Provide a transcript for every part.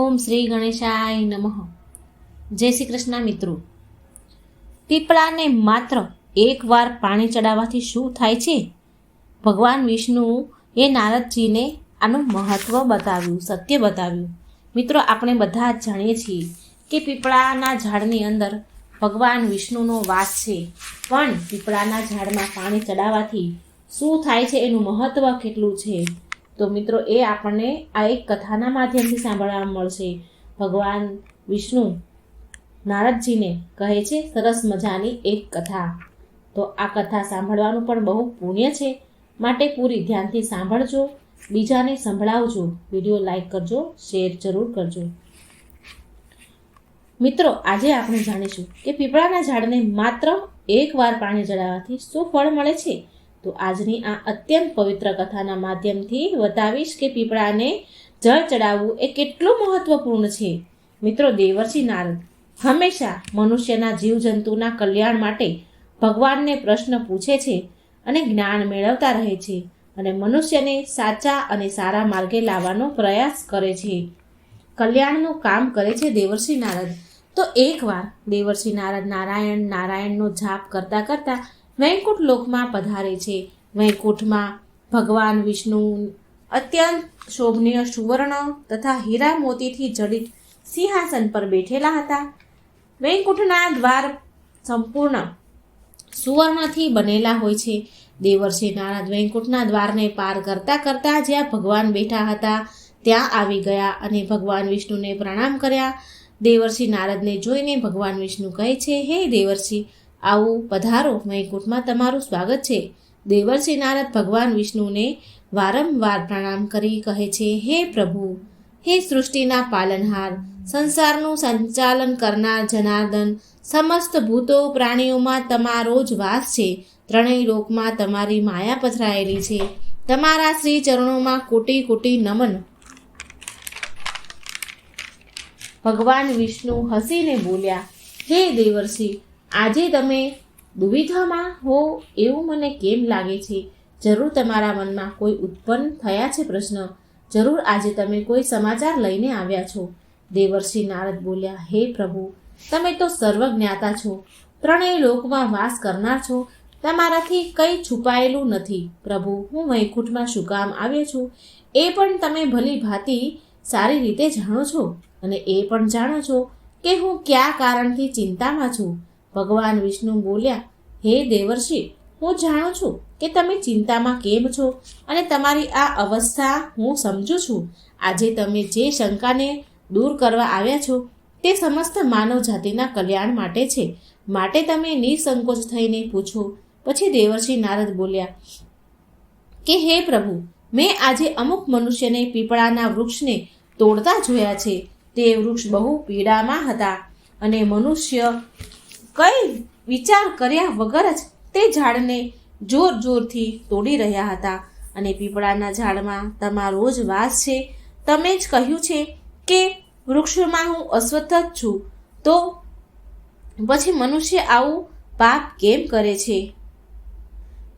ઓમ શ્રી ગણેશાય નમઃ. જય શ્રી કૃષ્ણ મિત્રો. પીપળાને માત્ર એકવાર પાણી ચડાવવાથી શું થાય છે? ભગવાન વિષ્ણુ એ નારદજીને આનું મહત્ત્વ બતાવ્યું, સત્ય બતાવ્યું. મિત્રો, આપણે બધા જ જાણીએ છીએ કે પીપળાના ઝાડની અંદર ભગવાન વિષ્ણુનો વાસ છે. પણ પીપળાના ઝાડમાં પાણી ચડાવવાથી શું થાય છે? એનું મહત્ત્વ કેટલું છે? તો મિત્રો, એ આપણને આ એક કથાના માધ્યમથી સાંભળવા મળશે. ભગવાન વિષ્ણુ નારદજીને કહે છે, સરસ મજાની એક કથા. તો આ કથા સાંભળવાનું પણ બહુ પુણ્ય છે. માટે પૂરી ધ્યાનથી સાંભળજો. બીજાને સંભળાવજો. વીડિયો લાઈક કરજો, શેર જરૂર કરજો. મિત્રો, આજે આપણે જાણીશું કે પીપળાના ઝાડને માત્ર એકવાર પાણી ચડાવવાથી શું ફળ મળે છે? તો આજની આ અત્યંત પવિત્ર કથાના માધ્યમથી બતાવીશ કે પીપળાને જળ ચડાવવું એ કેટલું મહત્વપૂર્ણ છે. મિત્રો, દેવર્ષિ નારદ હંમેશા મનુષ્યના જીવજંતુના કલ્યાણ માટે ભગવાનને પ્રશ્ન પૂછે છે અને જ્ઞાન મેળવતા રહે છે અને મનુષ્યને સાચા અને સારા માર્ગે લાવવાનો પ્રયાસ કરે છે. કલ્યાણનું કામ કરે છે દેવર્ષિ નારદ. તો એકવાર દેવર્ષિ નારદ નારાયણ નારાયણનો જાપ કરતાં કરતા વૈકુંઠ લોકમાં પધારે છે. વૈકુંઠમાં ભગવાન વિષ્ણુ અત્યંત શોભનીય સુવર્ણ તથા હીરા મોતીથી જડિત સિંહાસન પર બેઠેલા હતા. વૈકુંઠના દ્વાર સંપૂર્ણ સુવર્ણથી બનેલા હોય છે. દેવર્ષિ નારદ વૈકુંઠના દ્વારને પાર કરતા કરતા જ્યાં ભગવાન બેઠા હતા, ત્યાં આવી ગયા અને ભગવાન વિષ્ણુને પ્રણામ કર્યા. દેવર્ષિ નારદને જોઈને ભગવાન વિષ્ણુ કહે છે, હે દેવર્ષિ આવું પધારો વૈકુંઠમાં તમારું સ્વાગત છે. દેવર્ષિ નારદ ભગવાન વિષ્ણુને વારંવાર પ્રણામ કરી કહે છે, હે પ્રભુ, હે સૃષ્ટિના પાલનહાર, સંસારનું સંચાલન કરનાર જનાર્દન, સમસ્ત ભૂતો, પ્રાણીઓમાં તમારો જ વાસ છે. ત્રણેય લોકમાં તમારી માયા પથરાયેલી છે. તમારા શ્રી ચરણોમાં કોટી કોટી નમન. ભગવાન વિષ્ણુ હસીને બોલ્યા, હે દેવર્ષિ આજે તમે દુવિધામાં હો એવું મને કેમ લાગે છે? જરૂર તમારા મનમાં કોઈ ઉત્પન્ન થયા છે પ્રશ્ન? જરૂર આજે તમે કોઈ સમાચાર લઈને આવ્યા છો? દેવર્ષિ નારદ બોલ્યા, હે પ્રભુ, તમે તો સર્વજ્ઞાતા છો. ત્રણેય લોકમાં વાસ કરનાર છો. તમારાથી કંઈ છુપાયેલું નથી. પ્રભુ, હું વૈકુંઠમાં શું કામ આવ્યો છું? એ પણ તમે ભલી ભાંતિ સારી રીતે જાણો છો? અને એ પણ જાણો છો કે હું કયા કારણથી ચિંતામાં છું? ભગવાન વિષ્ણુ બોલ્યા, હે દેવર્ષિ, હું જાણું છું કે તમે ચિંતામાં કેમ છો અને તમારી આ અવસ્થા હું સમજું છું. આજે તમે જે શંકાને દૂર કરવા આવ્યા છો તે સમસ્ત માનવ જાતિના કલ્યાણ માટે છે. માટે તમે નિસંકોચ થઈને પૂછો. પછી દેવર્ષિ નારદ બોલ્યા, કે હે પ્રભુ, મેં આજે અમુક મનુષ્યને પીપળાના વૃક્ષને તોડતા જોયા છે. તે વૃક્ષ બહુ પીડામાં હતા અને મનુષ્ય કઈ વિચાર કર્યા વગર જ તે ઝાડને જોર જોરથી તોડી રહ્યા હતા. અને પીપળાના ઝાડમાં તમારો જ વાસ છે. તમે જ કહ્યું છે કે વૃક્ષમાં હું અસ્વસ્થ જ છું. તો પછી મનુષ્ય આવું પાપ કેમ કરે છે?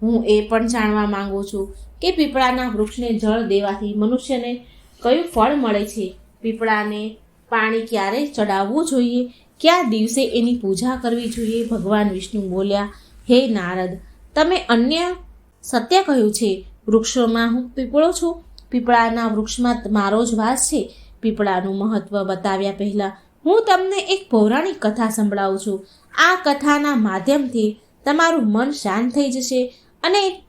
હું એ પણ જાણવા માંગુ છું કે પીપળાના વૃક્ષને જળ દેવાથી મનુષ્યને કયું ફળ મળે છે? પીપળાને પાણી ક્યારે ચડાવવું જોઈએ? કયા દિવસે એની પૂજા કરવી જોઈએ? ભગવાન વિષ્ણુ બોલ્યા, હે નારદ, તમે અન્ય સત્ય કહ્યું છે. વૃક્ષોમાં હું પીપળો છું. પીપળાના વૃક્ષમાં મારો જ વાસ છે. પીપળાનું મહત્વ બતાવ્યા પહેલાં હું તમને એક પૌરાણિક કથા સંભળાવું છું. આ કથાના માધ્યમથી તમારું મન શાંત થઈ જશે અને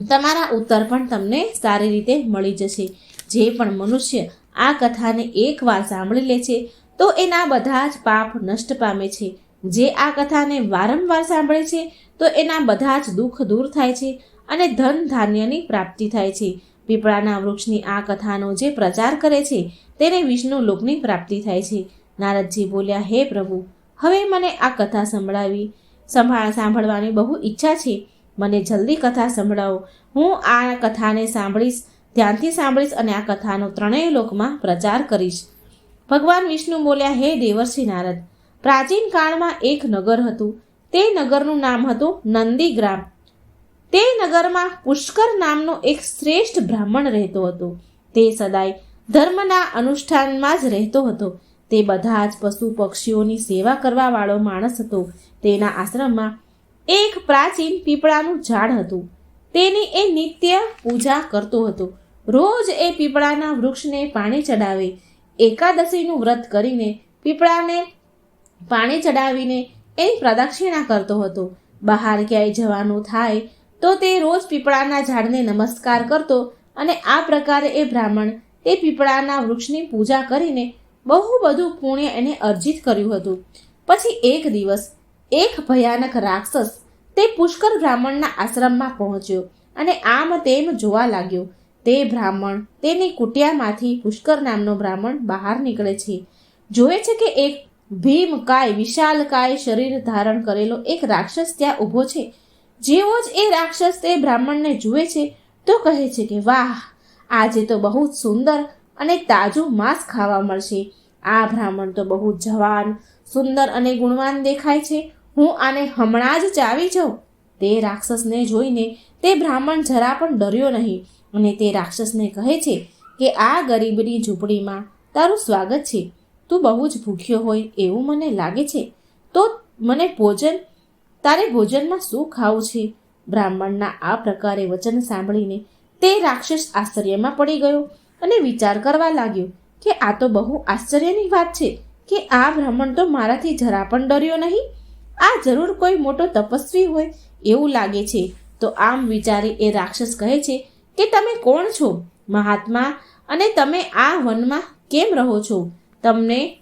તમારા ઉત્તર પણ તમને સારી રીતે મળી જશે. જે પણ મનુષ્ય આ કથાને એકવાર સાંભળી લે છે તો એના બધા જ પાપ નષ્ટ પામે છે. જે આ કથાને વારંવાર સાંભળે છે, તો એના બધા જ દુઃખ દૂર થાય છે અને ધન ધાન્યની પ્રાપ્તિ થાય છે. પીપળાના વૃક્ષની આ કથાનો જે પ્રચાર કરે છે, તેને વિષ્ણુ લોકની પ્રાપ્તિ થાય છે. નારદજી બોલ્યા, હે પ્રભુ, હવે મને આ કથા સંભળાવી. સંભાળ સાંભળવાની બહુ ઈચ્છા છે. મને જલ્દી કથા સંભળાવો. હું આ કથાને સાંભળીશ, ધ્યાનથી સાંભળીશ અને આ કથાનો ત્રણેય લોકમાં પ્રચાર કરીશ. ભગવાન વિષ્ણુ બોલ્યા, હે દેવર્ષિ નારદ, પ્રાચીન કાળમાં એક નગર હતું. તે નગરનું નામ હતું નંદીગ્રામ. તે નગરમાં પુષ્કર નામનો એક શ્રેષ્ઠ બ્રાહ્મણ રહેતો હતો. તે સદાય ધર્મના અનુષ્ઠાનમાં જ રહેતો હતો. તે બધા જ પશુ પક્ષીઓની સેવા કરવાવાળો માણસ હતો. તેના આશ્રમમાં એક પ્રાચીન પીપળાનું ઝાડ હતું. તેની એ નિત્ય પૂજા કરતો હતો. રોજ એ પીપળાના વૃક્ષને પાણી ચડાવે એકાદશીનું વ્રત કરીને પીપળાને પાણી ચડાવીને એની પ્રદક્ષિણા કરતો હતો. બહાર ક્યાંય જવાનું થાય તો તે રોજ પીપળાના ઝાડને નમસ્કાર કરતો અને આ પ્રકારે એ બ્રાહ્મણ તે પીપળાના વૃક્ષની પૂજા કરીને બહુ બધું પુણ્ય એને અર્જિત કર્યું હતું. પછી એક દિવસ એક ભયાનક રાક્ષસ તે પુષ્કર બ્રાહ્મણના આશ્રમમાં પહોંચ્યો અને આમ તેમ જોવા લાગ્યો તે બ્રાહ્મણ, તેની કુટિયામાંથી પુષ્કર નામનો બ્રાહ્મણ બહાર નીકળે છે. જોવે છે કે એક ભીમકાય વિશાલકાય શરીર ધારણ કરેલો એક રાક્ષસ ત્યાં ઊભો છે. જેવો જ એ રાક્ષસ તે બ્રાહ્મણને જુએ છે, તો કહે છે કે, વાહ, આજે તો બહુ જ સુંદર અને તાજું માંસ ખાવા મળશે. આ બ્રાહ્મણ તો બહુ જવાન, સુંદર અને ગુણવાન દેખાય છે. હું આને હમણાં જ ચાવી જાઉં. તે રાક્ષસને જોઈને તે બ્રાહ્મણ જરા પણ ડર્યો નહીં. અને તે રાક્ષસને કહે છે કે આ ગરીબની ઝૂંપડીમાં તારું સ્વાગત છે. તું બહુ જ ભૂખ્યો હોય એવું મને લાગે છે. તો મને ભોજન, તારે ભોજનમાં શું ખાવું છે? બ્રાહ્મણના આ પ્રકારે વચન સાંભળીને તે રાક્ષસ આશ્ચર્યમાં પડી ગયો અને વિચાર કરવા લાગ્યો કે આ તો બહુ આશ્ચર્યની વાત છે કે આ બ્રાહ્મણ તો મારાથી જરા પણ ડર્યો નહીં. આ જરૂર કોઈ મોટો તપસ્વી હોય એવું લાગે છે. તો આમ વિચારી એ રાક્ષસ કહે છે કે તમે કોણ છો? મહાત્મા, અને તમે આ વનમાં કેમ રહો છો? તમને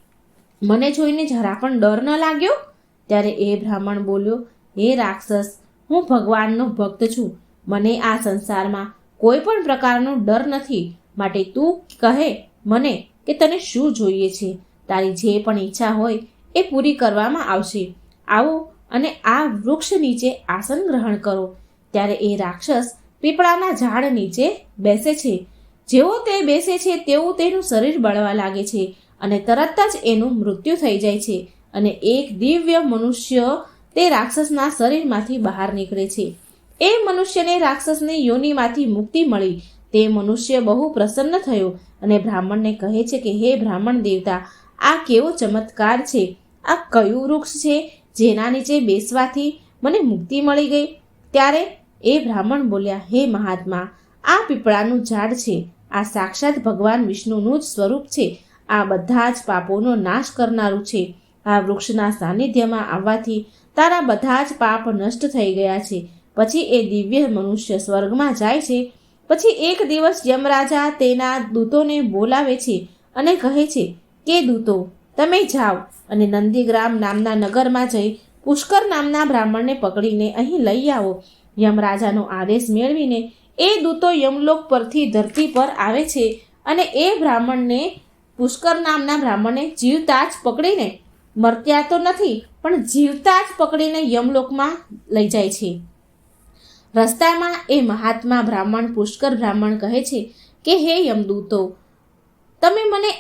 મને જોઈને જરા પણ ડર ન લાગ્યો? ત્યારે એ બ્રાહ્મણ બોલ્યો, હે રાક્ષસ, હું ભગવાનનો ભક્ત છું. મને આ સંસારમાં કોઈ પણ પ્રકારનો ડર નથી. માટે તું કહે મને કે તને શું જોઈએ છે? તારી જે પણ ઈચ્છા હોય એ પૂરી કરવામાં આવશે. આવો અને આ વૃક્ષ નીચે આસન ગ્રહણ કરો. ત્યારે એ રાક્ષસ પીપળાના ઝાડ નીચે બેસે છે. જેવો તે બેસે છે, તેવું તેનું શરીર બળવા લાગે છે અને તરત જ એનું મૃત્યુ થઈ જાય છે અને એક દિવ્ય મનુષ્ય તે રાક્ષસના શરીરમાંથી બહાર નીકળે છે. એ મનુષ્યને રાક્ષસની યોનિમાંથી મુક્તિ મળી. તે મનુષ્ય બહુ પ્રસન્ન થયો અને બ્રાહ્મણને કહે છે કે, હે બ્રાહ્મણ દેવતા, આ કેવો ચમત્કાર છે? આ કયું વૃક્ષ છે જેના નીચે બેસવાથી મને મુક્તિ મળી ગઈ? ત્યારે એ બ્રાહ્મણ બોલ્યા, હે મહાત્મા, આ પીપળાનું ઝાડ છે. આ સાક્ષાત ભગવાન વિષ્ણુનું જ સ્વરૂપ છે. આ બધા જ પાપોનો નાશ કરનારું છે. આ વૃક્ષના સાનિધ્યમાં આવવાથી તારા બધા જ પાપ નષ્ટ થઈ ગયા છે. પછી એ દિવ્ય મનુષ્ય સ્વર્ગમાં જાય છે. પછી એક દિવસ યમરાજા તેના દૂતોને બોલાવે છે અને કહે છે, કે દૂતો, તમે જાઓ. અને નંદીગ્રામ નામના નગરમાં જઈ પુષ્કર નામના બ્રાહ્મણને પકડીને અહીં લઈ આવો. યમરાજાનો આદેશ મેળવીને એ દૂતો યમલોક પરથી ધરતી પર આવે છે અને એ બ્રાહ્મણને પુષ્કર નામના બ્રાહ્મણને જીવતા જ પકડીને, મરત્યા તો નથી, પણ જીવતા જ પકડીને યમલોકમાં લઈ જાય છે. રસ્તામાં એ મહાત્મા બ્રાહ્મણ, પુષ્કર બ્રાહ્મણ કહે છે કે, હે યમદૂતો, તમે મને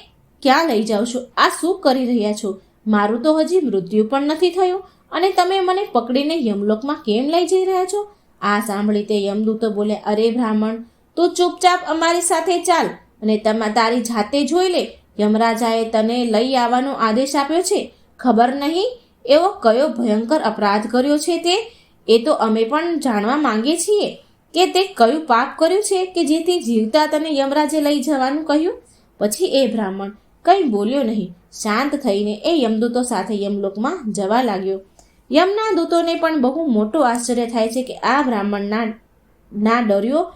ક્યાં લઈ જાઓ છો? આ શું કરી રહ્યા છો? મારું તો હજી મૃત્યુ પણ નથી થયું. અને તમે મને પકડીને યમલોકમાં કેમ લઈ જઈ રહ્યા છો? આ સાંભળી તે યમદૂતો બોલે, અરે બ્રાહ્મણ, તું ચૂપચાપ અમારી સાથે ચાલ અને તમા તારી જાતે જોઈ લે. યમરાજાએ તને લઈ આવવાનો આદેશ આપ્યો છે. ખબર નહીં એવો કયો ભયંકર અપરાધ કર્યો છે તે? એ તો અમે પણ જાણવા માંગીએ છીએ કે તે કયું પાપ કર્યું છે કે જેથી જીવતા તને યમરાજે લઈ જવાનું કહ્યું? પછી એ બ્રાહ્મણ કંઈ બોલ્યો નહીં. શાંત થઈને એ યમદૂતો સાથે યમલોકમાં જવા લાગ્યો. યમના દૂતોને પણ બહુ મોટો આશ્ચર્ય થાય છે કે આ બ્રાહ્મણના ના ડર્યો.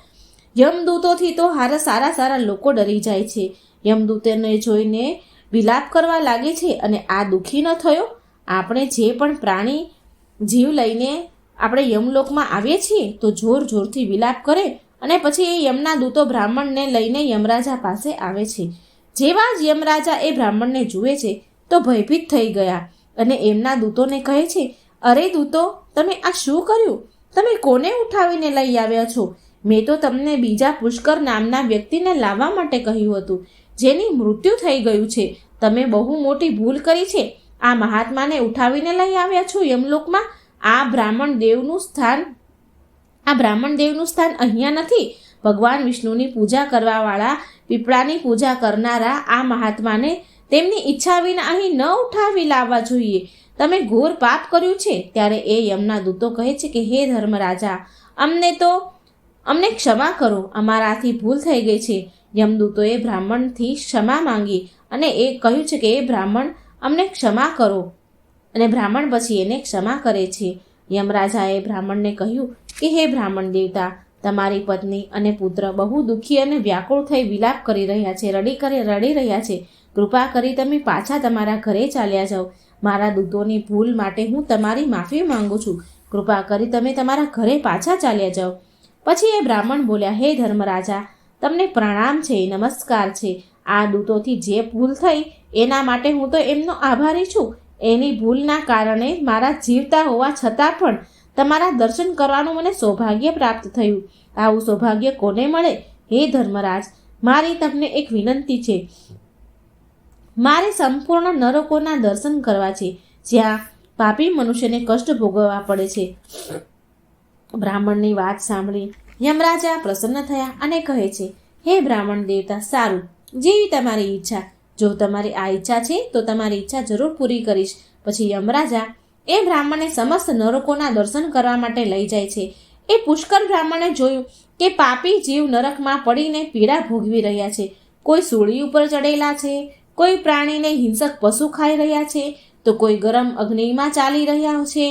યમદૂતોથી તો હારા સારા સારા લોકો ડરી જાય છે. યમદૂતોને જોઈને વિલાપ કરવા લાગે છે અને આ દુઃખી ન થયો. આપણે જે પણ પ્રાણી જીવ લઈને આપણે યમલોકમાં આવીએ છીએ તો જોર જોરથી વિલાપ કરે અને પછી એ યમના દૂતો બ્રાહ્મણને લઈને યમરાજા પાસે આવે છે. જેવા જ યમરાજા એ બ્રાહ્મણને જુએ છે તો ભયભીત થઈ ગયા અને એમના દૂતોને કહે છે અરે દૂતો, તમે આ શું કર્યું? તમે કોને ઉઠાવીને લઈ આવ્યા છો? મેં તો તમને બીજા પુષ્કર નામના વ્યક્તિને લાવવા માટે કહ્યું હતું, જેની મૃત્યુ થઈ ગયું છે. તમે બહુ મોટી ભૂલ કરી છે. આ મહાત્માને ઉઠાવીને લઈ આવ્યા છો યમલોકમાં? આ બ્રાહ્મણ દેવનું સ્થાન, આ બ્રાહ્મણ દેવનું સ્થાન અહીંયા નથી. ભગવાન વિષ્ણુની પૂજા કરવાવાળા, પીપળાની પૂજા કરનારા આ મહાત્માને તેમની ઈચ્છા વિના અહીં ન ઉઠાવી લાવવા જોઈએ. તમે ઘોર પાપ કર્યું છે ત્યારે એ યમના દૂતો કહે છે કે, હે ધર્મરાજા, અમને તો, અમને ક્ષમા કરો. અમારાથી ભૂલ થઈ ગઈ છે. યમદૂતોએ બ્રાહ્મણથી ક્ષમા માંગી અને એ કહ્યું છે કે એ બ્રાહ્મણ, અમને ક્ષમા કરો. અને બ્રાહ્મણ પછી એને ક્ષમા કરે છે. યમરાજાએ બ્રાહ્મણને કહ્યું કે, હે બ્રાહ્મણ દેવતા, તમારી પત્ની અને પુત્ર બહુ દુઃખી અને વ્યાકુળ થઈ વિલાપ કરી રહ્યા છે, રડી કરી, રડી રહ્યા છે. કૃપા કરી તમે પાછા તમારા ઘરે ચાલ્યા જાઓ. મારા દૂતોની ભૂલ માટે હું તમારી માફી માંગુ છું. કૃપા કરી તમે તમારા ઘરે પાછા ચાલ્યા જાઓ. પછી એ બ્રાહ્મણ બોલ્યા, હે ધર્મરાજા, તમને પ્રણામ છે, નમસ્કાર છે. આ દૂતોથી જે ભૂલ થઈ એના માટે હું તો એમનો આભારી છું. એની ભૂલના કારણે મારા જીવતા હોવા છતાં પણ તમારા દર્શન કરવાનું મને સૌભાગ્ય પ્રાપ્ત થયું. આવું સૌભાગ્ય કોને મળે? હે ધર્મરાજ, મારી તમને એક વિનંતી છે. મારે સંપૂર્ણ નરકોના દર્શન કરવા છે, જ્યાં પાપી મનુષ્યને કષ્ટ ભોગવવા પડે છે. બ્રાહ્મણની વાત સાંભળી યમરાજા પ્રસન્ન થયા અને કહે છે, હે બ્રાહ્મણ દેવતા, સારું. જેવી તમારી ઈચ્છા. જો તમારી આ ઈચ્છા છે, તો તમારી ઈચ્છા જરૂર પૂરી કરીશ. પછી યમરાજા એ બ્રાહ્મણને સમસ્ત નરકોના દર્શન કરવા માટે લઈ જાય છે. એ પુષ્કર બ્રાહ્મણે જોયું કે પાપી જીવ નરકમાં પડીને પીડા ભોગવી રહ્યા છે. કોઈ સૂળી ઉપર ચડેલા છે કોઈ પ્રાણીને હિંસક પશુ ખાઈ રહ્યા છે, તો કોઈ ગરમ અગ્નિમાં ચાલી રહ્યા છે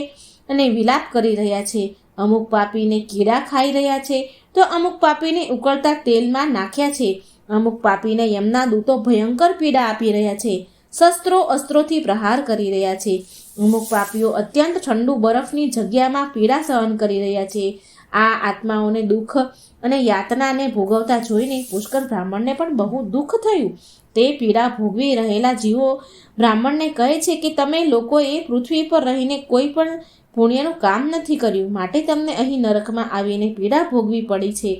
અને વિલાપ કરી રહ્યા છે. અમુક પાપીને કીડા ખાઈ રહ્યા છે, તો અમુક પાપીને ઉકળતા તેલમાં નાખ્યા છે. અમુક પાપીને યમના દૂતો ભયંકર પીડા આપી રહ્યા છે, શસ્ત્રો અસ્ત્રોથી પ્રહાર કરી રહ્યા છે. અમુક પાપીઓ અત્યંત ઠંડુ બરફની જગ્યામાં પીડા સહન કરી રહ્યા છે. આ આત્માઓને દુઃખ અને યાતનાને ભોગવતા જોઈને પુષ્કર બ્રાહ્મણને પણ બહુ દુઃખ થયું. તે પીડા ભોગવી રહેલા જીવો બ્રાહ્મણને કહે છે કે તમે લોકોએ પૃથ્વી પર રહીને કોઈ પણ પુણ્યનું કામ નથી કર્યું. માટે તમને અહીં નરકમાં આવીને પીડા ભોગવી પડી છે.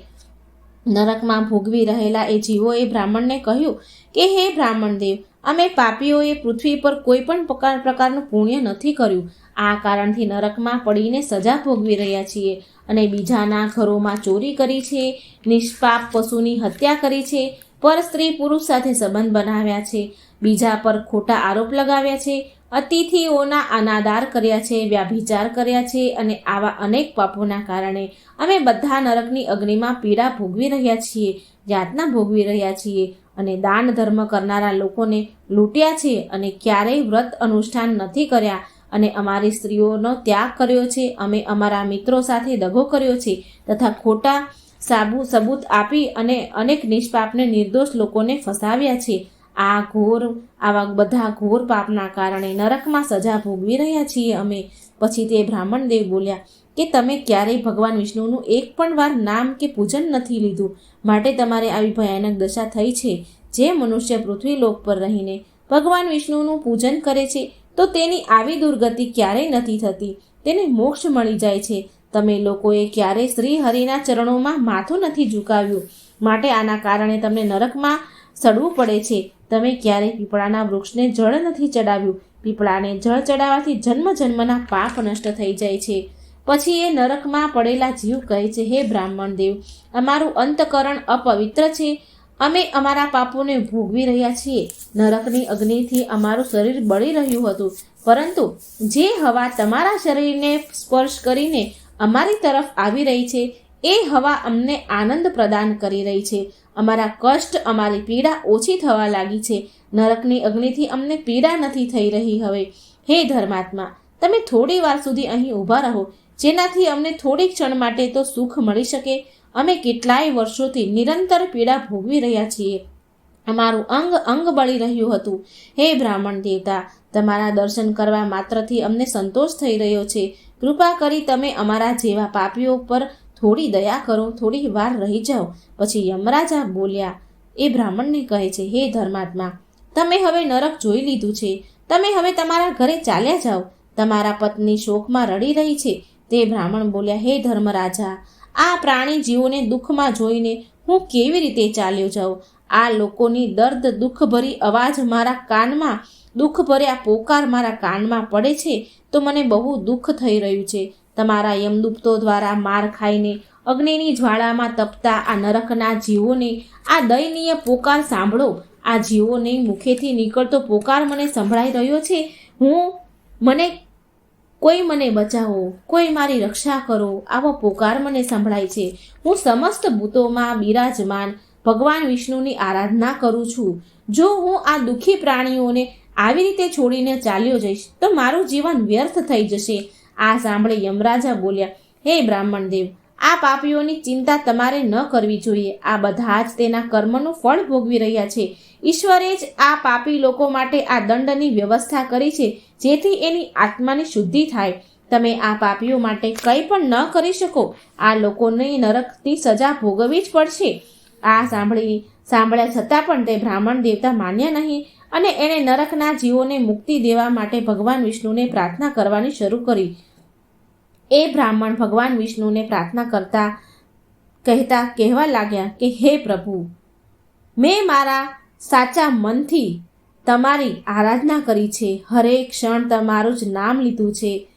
નરકમાં ભોગવી રહેલા એ જીવોએ બ્રાહ્મણને કહ્યું કે, હે બ્રાહ્મણ દેવ અમે પાપીઓએ પૃથ્વી પર કોઈ પણ પ્રકાર પ્રકારનું પુણ્ય નથી કર્યું. આ કારણથી નરકમાં પડીને સજા ભોગવી રહ્યા છીએ અને બીજાના ઘરોમાં ચોરી કરી છે, નિષ્પાપ પશુની હત્યા કરી છે પર સ્ત્રી પુરુષ સાથે સંબંધ બનાવ્યા છે. બીજા પર ખોટા આરોપ લગાવ્યા છે. અતિથિઓના અનાદાર કર્યા છે, વ્યાભિચાર કર્યા છે અને આવા અનેક પાપોના કારણે અમે બધા નરકની અગ્નિમાં પીડા ભોગવી રહ્યા છીએ યાતના ભોગવી રહ્યા છીએ અને દાન ધર્મ કરનારા લોકોને લૂંટ્યા છે અને ક્યારેય વ્રત અનુષ્ઠાન નથી કર્યા અને અમારી સ્ત્રીઓનો ત્યાગ કર્યો છે. અમે અમારા મિત્રો સાથે દગો કર્યો છે તથા ખોટા સાબુ, સબૂત આપી અને અનેક નિષ્પાપને નિર્દોષ લોકોને ફસાવ્યા છે. આ ઘોર, આવા બધા ઘોર પાપના કારણે નરકમાં સજા ભોગવી રહ્યા છીએ અમે. પછી તે બ્રાહ્મણ દેવ બોલ્યા, કે તમે ક્યારેય ભગવાન વિષ્ણુનું એક પણ વાર નામ કે પૂજન નથી લીધું? માટે તમારે આવી ભયાનક દશા થઈ છે. જે મનુષ્ય પૃથ્વી લોક પર રહીને ભગવાન વિષ્ણુનું પૂજન કરે છે, તો તેની આવી દુર્ગતિ ક્યારેય નથી થતી. તેને મોક્ષ મળી જાય છે. તમે લોકોએ ક્યારેય શ્રી હરિના ચરણોમાં માથું નથી ઝુકાવ્યું. માટે આના કારણે તમને નરકમાં સડવું પડે છે. તમે ક્યારેય પીપળાના વૃક્ષને જળ નથી ચડાવ્યું. પીપળાને જળ ચડાવવાથી જન્મ જન્મના પાપ નષ્ટ થઈ જાય છે. પછી એ નરકમાં પડેલા જીવ કહે છે, હે બ્રાહ્મણ દેવ, અમારું અંતકરણ અપવિત્ર છે. અમે અમારા પાપોને ભોગવી રહ્યા છીએ. નરકની અગ્નિથી અમારું શરીર બળી રહ્યું હતું. પરંતુ જે હવા તમારા શરીરને સ્પર્શ કરીને અમારી તરફ આવી રહી છે. એ હવા અમને આનંદ પ્રદાન કરી રહી છે. અમારા કષ્ટ, અમારી પીડા ઓછી થવા લાગી છે. નરકની અગ્નિથી અમને પીડા નથી થઈ રહી હવે. હે ધર્માત્મા, તમે થોડી વાર સુધી અહીં ઊભા રહો. જેનાથી અમને થોડી ક્ષણ માટે તો સુખ મળી શકે. અમે કેટલાય વર્ષોથી નિરંતર પીડા ભોગવી રહ્યા છીએ. અમારું અંગ અંગ બળી રહ્યું હતું. હે બ્રાહ્મણ દેવતા, તમારા દર્શન કરવા માત્રથી અમને સંતોષ થઈ રહ્યો છે. કૃપા કરી તમે અમારા જેવા પાપીઓ પર થોડી દયા કરો, થોડી વાર રહી જાઓ. પછી યમરાજા બોલ્યા, એ બ્રાહ્મણને કહે છે, હે ધર્માત્મા, તમે હવે નરક જોઈ લીધું છે. તમે હવે તમારા ઘરે ચાલ્યા જાઓ. તમારા પત્ની શોકમાં રડી રહી છે. તે બ્રાહ્મણ બોલ્યા, હે ધર્મરાજા, આ પ્રાણી જીવોને દુઃખમાં જોઈને હું કેવી રીતે ચાલ્યો જાઉં? આ લોકોની દર્દ દુઃખભરી અવાજ મારા કાનમાં દુઃખભર્યા પોકાર મારા કાનમાં પડે છે તો મને બહુ દુઃખ થઈ રહ્યું છે. તમારા યમદુપ્તો દ્વારા માર ખાઈને અગ્નિની જ્વાળામાં તપતા આ નરકના જીવોને આ દયનીય પોકાર સાંભળો. આ જીવોને મુખેથી નીકળતો પોકાર મને સંભળાઈ રહ્યો છે. હું, મને, કોઈ મને બચાવો, કોઈ મારી રક્ષા કરો, આવો પોકાર મને સંભળાય છે. હું સમસ્ત ભૂતોમાં બિરાજમાન, ભગવાન વિષ્ણુની આરાધના કરું છું. જો હું આ દુઃખી પ્રાણીઓને આવી રીતે છોડીને ચાલ્યો જઈશ તો મારું જીવન વ્યર્થ થઈ જશે. આ સાંભળી યમરાજા બોલ્યા, હે બ્રાહ્મણ દેવ, આ પાપીઓની ચિંતા તમારે ન કરવી જોઈએ. આ બધા જ તેના કર્મનું ફળ ભોગવી રહ્યા છે. ઈશ્વરે જ આ પાપી લોકો માટે આ દંડની વ્યવસ્થા કરી છે, જેથી એની આત્માની શુદ્ધિ થાય. તમે આ પાપીઓ માટે કંઈ પણ ન કરી શકો. આ લોકોને નરકની સજા ભોગવવી જ પડશે. આ સાંભળી, સાંભળ્યા છતાં પણ તે બ્રાહ્મણ દેવતા માન્યા નહીં. અને એણે નરકના જીવોને મુક્તિ દેવા માટે ભગવાન વિષ્ણુને પ્રાર્થના કરવાની શરૂ કરી. એ બ્રાહ્મણ ભગવાન વિષ્ણુને પ્રાર્થના કરતા કહેતા કહેવા લાગ્યા કે, હે પ્રભુ, મેં મારા સાચા મનથી તમારી આરાધના કરી છે. હરેક ક્ષણ તમારું જ નામ લીધું છે.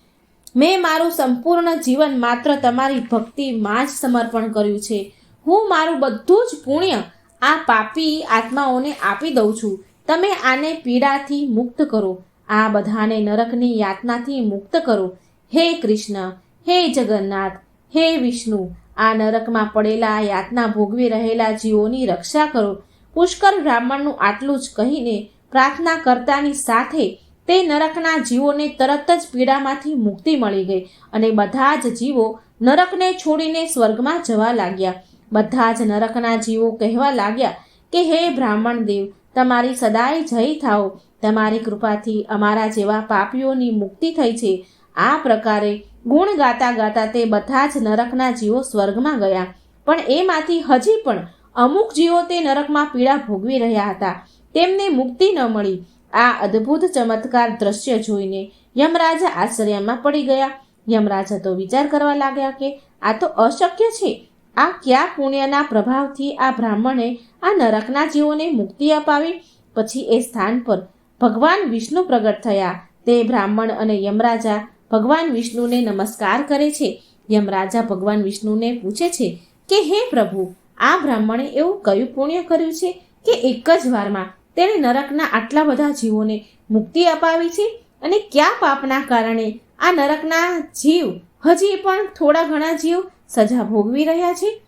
મેં મારું સંપૂર્ણ જીવન માત્ર તમારી ભક્તિમાં જ સમર્પણ કર્યું છે. હું મારું બધું જ પુણ્ય આ પાપી આત્માઓને આપી દઉં છું. તમે આને પીડાથી મુક્ત કરો. આ બધાને નરકની યાતનાથી મુક્ત કરો. હે કૃષ્ણ, હે જગન્નાથ, હે વિષ્ણુ, આ નરકમાં પડેલા યાતના ભોગવી રહેલા જીવોની રક્ષા કરો. પુષ્કર બ્રાહ્મણનું આટલું જ કહીને પ્રાર્થના કરતાની સાથે તે નરકના જીવોને તરત જ પીડામાંથી મુક્તિ મળી ગઈ અને બધા જ જીવો નરકને છોડીને સ્વર્ગમાં જવા લાગ્યા. બધા જ નરકના જીવો કહેવા લાગ્યા કે, હે બ્રાહ્મણ દેવ તમારી સદાય જય થાઓ. તમારી કૃપાથી અમારા જેવા પાપીઓની મુક્તિ થઈ છે. આ પ્રકારે ગુણ ગાતા ગાતા તે બધા જ નરકના જીવો સ્વર્ગમાં ગયા. પણ એમાંથી હજી પણ અમુક જીવો તે નરકમાં પીડા ભોગવી રહ્યા હતા. તેમને મુક્તિ ન મળી. આ અદ્ભુત ચમત્કાર દ્રશ્ય જોઈને યમરાજા આશ્ચર્યમાં પડી ગયા. યમરાજા તો વિચાર કરવા લાગ્યા કે આ તો અશક્ય છે. આ કયા પુણ્યના પ્રભાવથી આ બ્રાહ્મણે આ નરકના જીવોને મુક્તિ અપાવી, પછી એ સ્થાન પર ભગવાન વિષ્ણુ પ્રગટ થયા. તે બ્રાહ્મણ અને યમરાજા ભગવાન વિષ્ણુને નમસ્કાર કરે છે. યમરાજા ભગવાન વિષ્ણુને પૂછે છે કે, હે પ્રભુ, આ બ્રાહ્મણે એવું કયું પુણ્ય કર્યું છે કે એક જ વારમાં તેણે નરકના આટલા બધા જીવોને મુક્તિ અપાવી છે? અને કયા પાપના કારણે આ નરકના જીવ હજી પણ થોડા ઘણા જીવ સજા ભોગવી રહ્યા છે?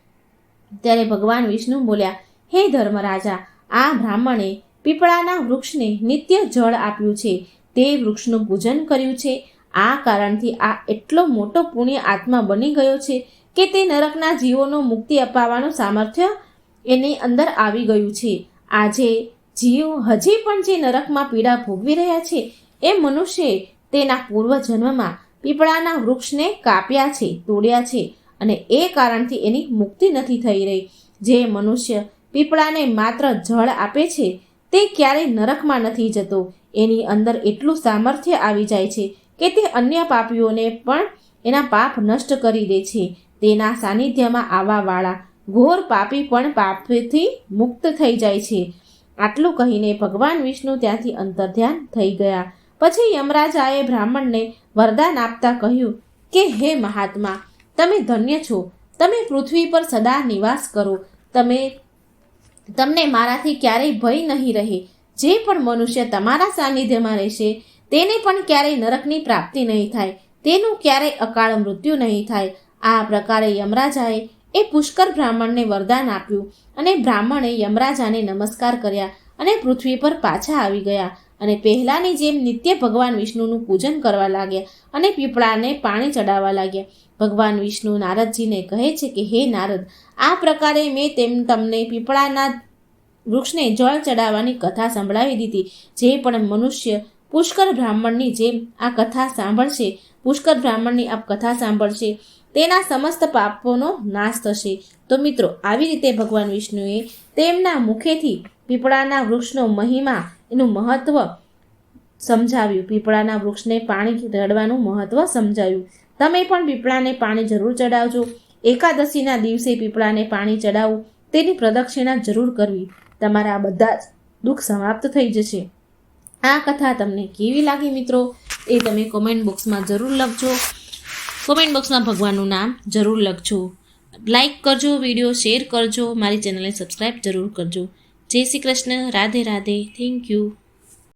ત્યારે ભગવાન વિષ્ણુ બોલ્યા, હે ધર્મરાજા, આ બ્રાહ્મણે પીપળાના વૃક્ષને નિત્ય જળ આપ્યું છે. તે વૃક્ષનું પૂજન કર્યું છે. આ કારણથી આ એટલો મોટો પુણ્ય આત્મા બની ગયો છે કે તે નરકના જીવોનો મુક્તિ અપાવવાનું સામર્થ્ય એની અંદર આવી ગયું છે. આજે જીવ હજી પણ જે નરકમાં પીડા ભોગવી રહ્યા છે, એ મનુષ્યે તેના પૂર્વજન્મમાં પીપળાના વૃક્ષને કાપ્યા છે, તોડ્યા છે. અને એ કારણથી એની મુક્તિ નથી થઈ રહી. જે મનુષ્ય પીપળાને માત્ર જળ આપે છે, તે ક્યારેય નરકમાં નથી જતો. એની અંદર એટલું સામર્થ્ય આવી જાય છે કે તે અન્ય પાપીઓને પણ એના પાપ નષ્ટ કરી દે છે. તેના સાનિધ્યમાં આવવાવાળા ઘોર પાપી પણ પાપથી મુક્ત થઈ જાય છે. આટલું કહીને ભગવાન વિષ્ણુ ત્યાંથી અંતર્ધ્યાન થઈ ગયા. પછી યમરાજાએ બ્રાહ્મણને વરદાન આપતા કહ્યું કે, હે મહાત્મા તમે ધન્ય છો. તમે પૃથ્વી પર સદા નિવાસ કરો. તમે, તમને મારાથી ક્યારેય ભય નહીં રહે. જે પણ મનુષ્ય તમારા સાનિધ્યમાં રહેશે, તેને પણ ક્યારેય નરકની પ્રાપ્તિ નહીં થાય. તેનું ક્યારેય અકાળ મૃત્યુ નહીં થાય. આ પ્રકારે યમરાજાએ એ પુષ્કર બ્રાહ્મણને વરદાન આપ્યું અને બ્રાહ્મણે યમરાજાને નમસ્કાર કર્યા અને પૃથ્વી પર પાછા આવી ગયા અને પહેલાંની જેમ નિત્ય ભગવાન વિષ્ણુનું પૂજન કરવા લાગ્યા અને પીપળાને પાણી ચડાવવા લાગ્યા. ભગવાન વિષ્ણુ નારદજીને કહે છે કે, હે નારદ, આ પ્રકારે મેં તેમ તમને પીપળાના વૃક્ષને જળ ચડાવવાની કથા સંભળાવી દીધી, જે પણ મનુષ્ય પુષ્કર બ્રાહ્મણની જેમ આ કથા સાંભળશે, પુષ્કર બ્રાહ્મણની આ કથા સાંભળશે, તેના સમસ્ત પાપોનો નાશ થશે. તો મિત્રો, આવી રીતે ભગવાન વિષ્ણુએ તેમના મુખેથી પીપળાના વૃક્ષનો મહિમા એનું મહત્વ સમજાવ્યું. પીપળાના વૃક્ષને પાણી રડવાનું મહત્વ સમજાવ્યું. તમે પણ પીપળાને પાણી જરૂર ચડાવજો. એકાદશીના દિવસે પીપળાને પાણી ચડાવવું તેની પ્રદક્ષિણા જરૂર કરવી. તમારા બધા જ દુઃખ સમાપ્ત થઈ જશે. આ કથા તમને કેવી લાગી મિત્રો? એ તમે કોમેન્ટ બોક્સમાં જરૂર લખજો. કોમેન્ટ બોક્સમાં ભગવાનનું નામ જરૂર લખજો. લાઈક કરજો વીડિયો શેર કરજો. મારી ચેનલને સબસ્ક્રાઈબ જરૂર કરજો. જય શ્રી કૃષ્ણ. રાધે રાધે. Thank you